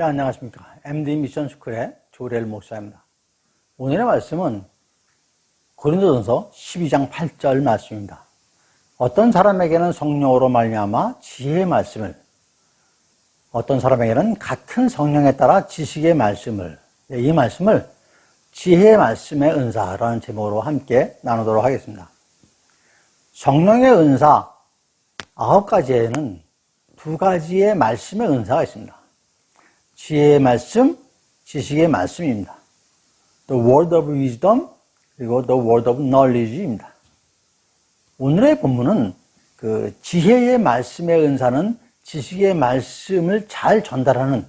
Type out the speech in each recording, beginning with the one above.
예, 안녕하십니까. MD 미션 스쿨의 조례일 목사입니다. 오늘의 말씀은 고린도전서 12장 8절 말씀입니다. 어떤 사람에게는 성령으로 말미암아 지혜의 말씀을 어떤 사람에게는 같은 성령에 따라 지식의 말씀을 예, 이 말씀을 지혜의 말씀의 은사라는 제목으로 함께 나누도록 하겠습니다. 성령의 은사 아홉 가지에는 두 가지의 말씀의 은사가 있습니다. 지혜의 말씀, 지식의 말씀입니다. The word of wisdom 그리고 the word of knowledge입니다. 오늘의 본문은 그 지혜의 말씀의 은사는 지식의 말씀을 잘 전달하는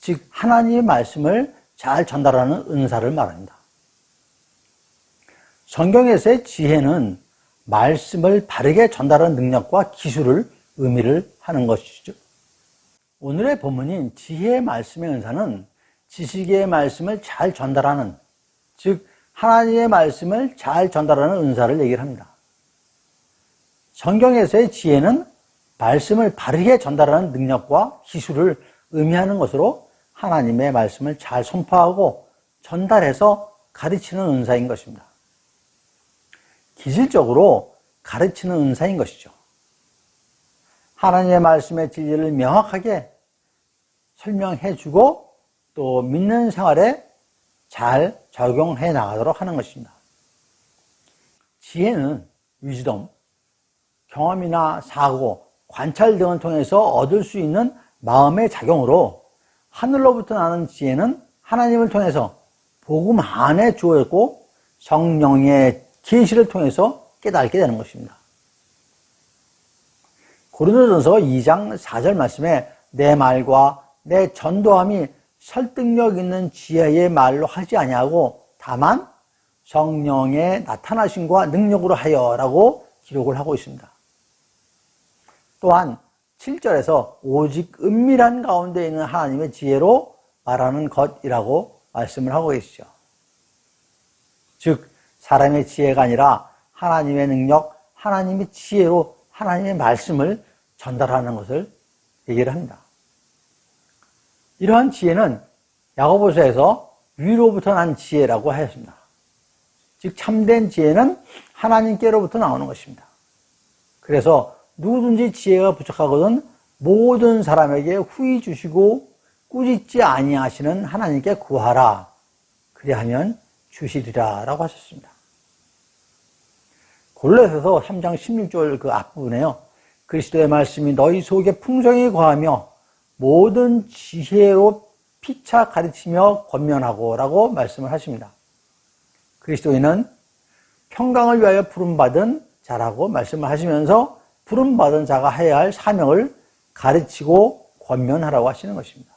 즉 하나님의 말씀을 잘 전달하는 은사를 말합니다. 성경에서의 지혜는 말씀을 바르게 전달하는 능력과 기술을 의미를 하는 것이죠. 오늘의 본문인 지혜의 말씀의 은사는 지식의 말씀을 잘 전달하는, 즉, 하나님의 말씀을 잘 전달하는 은사를 얘기를 합니다. 성경에서의 지혜는 말씀을 바르게 전달하는 능력과 기술을 의미하는 것으로 하나님의 말씀을 잘 선포하고 전달해서 가르치는 은사인 것입니다. 기질적으로 가르치는 은사인 것이죠. 하나님의 말씀의 진리를 명확하게 설명해 주고 또 믿는 생활에 잘 적용해 나가도록 하는 것입니다. 지혜는 위즈덤, 경험이나 사고, 관찰 등을 통해서 얻을 수 있는 마음의 작용으로 하늘로부터 나는 지혜는 하나님을 통해서 복음 안에 주어졌고 성령의 계시를 통해서 깨닫게 되는 것입니다. 고린도전서 2장 4절 말씀에 내 말과 내 전도함이 설득력 있는 지혜의 말로 하지 아니하고 다만 성령의 나타나심과 능력으로 하여라고 기록을 하고 있습니다. 또한 7절에서 오직 은밀한 가운데 있는 하나님의 지혜로 말하는 것이라고 말씀을 하고 계시죠. 즉 사람의 지혜가 아니라 하나님의 능력, 하나님의 지혜로 하나님의 말씀을 전달하는 것을 얘기를 합니다. 이러한 지혜는 야고보서에서 위로부터 난 지혜라고 하였습니다. 즉 참된 지혜는 하나님께로부터 나오는 것입니다. 그래서 누구든지 지혜가 부족하거든 모든 사람에게 후히 주시고 꾸짖지 아니하시는 하나님께 구하라. 그리하면 주시리라라고 하셨습니다. 골로새서 3장 16절 그 앞부분에요. 그리스도의 말씀이 너희 속에 풍성히 거하며 모든 지혜로 피차 가르치며 권면하고 라고 말씀을 하십니다. 그리스도인은 평강을 위하여 부름받은 자라고 말씀을 하시면서 부름받은 자가 해야 할 사명을 가르치고 권면하라고 하시는 것입니다.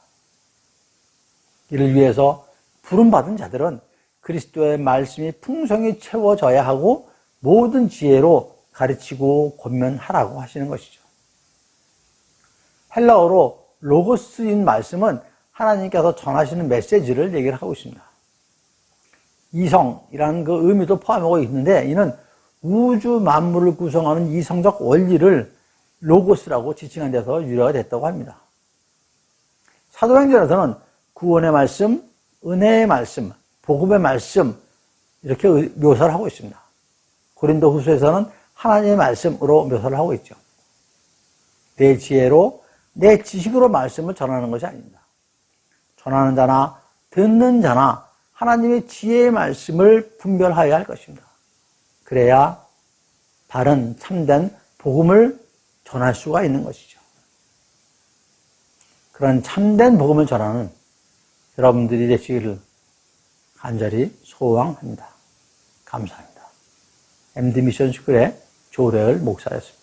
이를 위해서 부름받은 자들은 그리스도의 말씀이 풍성히 채워져야 하고 모든 지혜로 가르치고 권면하라고 하시는 것이죠. 헬라어로 로고스인 말씀은 하나님께서 전하시는 메시지를 얘기를 하고 있습니다. 이성이라는 그 의미도 포함하고 있는데 이는 우주 만물을 구성하는 이성적 원리를 로고스라고 지칭한 데서 유래가 됐다고 합니다. 사도행전에서는 구원의 말씀, 은혜의 말씀, 복음의 말씀 이렇게 묘사를 하고 있습니다. 고린도 후서에서는 하나님의 말씀으로 묘사를 하고 있죠. 내 지혜로 내 지식으로 말씀을 전하는 것이 아닙니다. 전하는 자나 듣는 자나 하나님의 지혜의 말씀을 분별하여야 할 것입니다. 그래야 바른 참된 복음을 전할 수가 있는 것이죠. 그런 참된 복음을 전하는 여러분들이 되시기를 간절히 소망합니다. 감사합니다. MD 미션 스쿨의 조래을 목사였습니다.